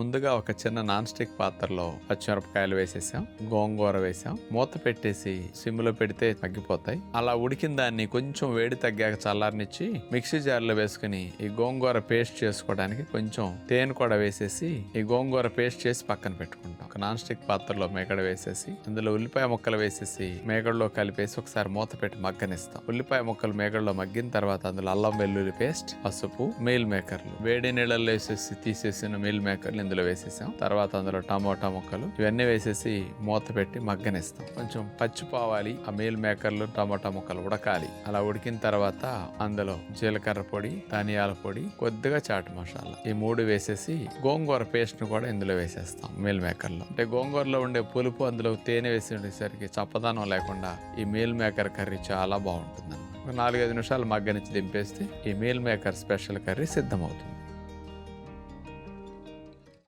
ముందుగా ఒక చిన్న నాన్ స్టిక్ పాత్రలో పచ్చిమిరపకాయలు వేసేసాం గోంగూర వేసాం. మూత పెట్టేసి సిమ్లో పెడితే తగ్గిపోతాయి. అలా ఉడికిన దాన్ని కొంచెం వేడి తగ్గాక చల్లారనిచ్చి మిక్సీ జార్లో వేసుకుని ఈ గోంగూర పేస్ట్ చేసుకోవడానికి కొంచెం తేనె కూడా వేసేసి ఈ గోంగూర పేస్ట్ చేసి పక్కన పెట్టుకుంటాం. ఒక నాన్ స్టిక్ పాత్రలో మేకడ వేసేసి అందులో ఉల్లిపాయ ముక్కలు వేసేసి మేకడలో కలిపేసి ఒకసారి మూత పెట్టి మగ్గనిస్తాం. ఉల్లిపాయ ముక్కలు మేకడలో మగ్గిన తర్వాత అందులో అల్లం వెల్లుల్లి పేస్ట్ పసుపు మీల్ మేకర్లు వేడి నీళ్ళల్లో వేసేసి తీసేసిన మీల్ మేకర్లు ఇందులో వేసేసాం. తర్వాత అందులో టమోటా ముక్కలు. ఇవన్నీ వేసేసి మూత పెట్టి మగ్గనిస్తాం. కొంచెం పచ్చిపోవాలి ఆ మీల్ మేకర్లు టమోటా ముక్కలు ఉడకాలి. అలా ఉడికిన తర్వాత అందులో జీలకర్ర పొడి ధనియాల పొడి కొద్దిగా చాట్ మసాలా. ఈ మూడు వేసేసి గోంగూర పేస్ట్ను కూడా ఇందులో వేసేస్తాం మీల్ మేకర్లో అంటే గోంగూరలో ఉండే పులుపు అందులో తేనె వేసి ఉండేసరికి చప్పదనం లేకుండా ఈ మీల్ మేకర్ కర్రీ చాలా బాగుంటుంది ఒక నాలుగైదు నిమిషాలు మగ్గనిచ్చి దింపేస్తే ఈ మీల్ మేకర్ స్పెషల్ కర్రీ సిద్ధమవుతుంది.